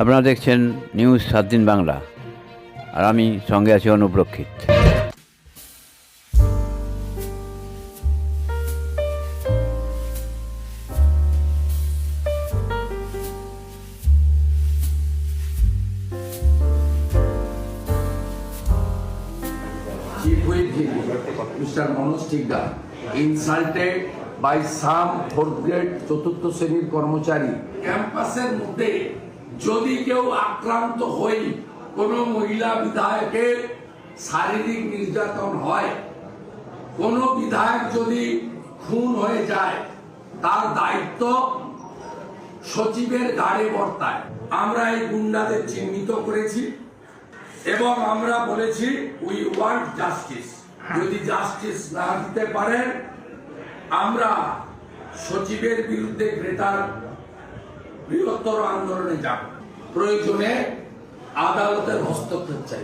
আপনারা দেখছেন নিউজ সাত দিন বাংলা। আর আমি সঙ্গে আছি অনুপ্রক্ষিত। Tigga, insulted by some চতুর্থ শ্রেণির কর্মচারী। ক্যাম্পাসের মধ্যে যদি কেউ আক্রান্ত হই, কোনো মহিলা বিধায়কের শারীরিক নির্যাতন হয়, কোন বিধায়ক যদি খুন হয়ে যায়, তার দায়িত্ব সচিবের গাড়ে বর্তায়। আমরা এই গুন্ডাদের চিহ্নিত করেছি এবং আমরা বলেছি উই ওয়ান্ট জাস্টিস যদি জাস্টিস না দিতে পারেন, আমরা সচিবের বিরুদ্ধে গ্রেটার বৃহত্তর আন্দোলনে যাব। প্রয়োজনে আদালতের হস্তক্ষেপ চাই।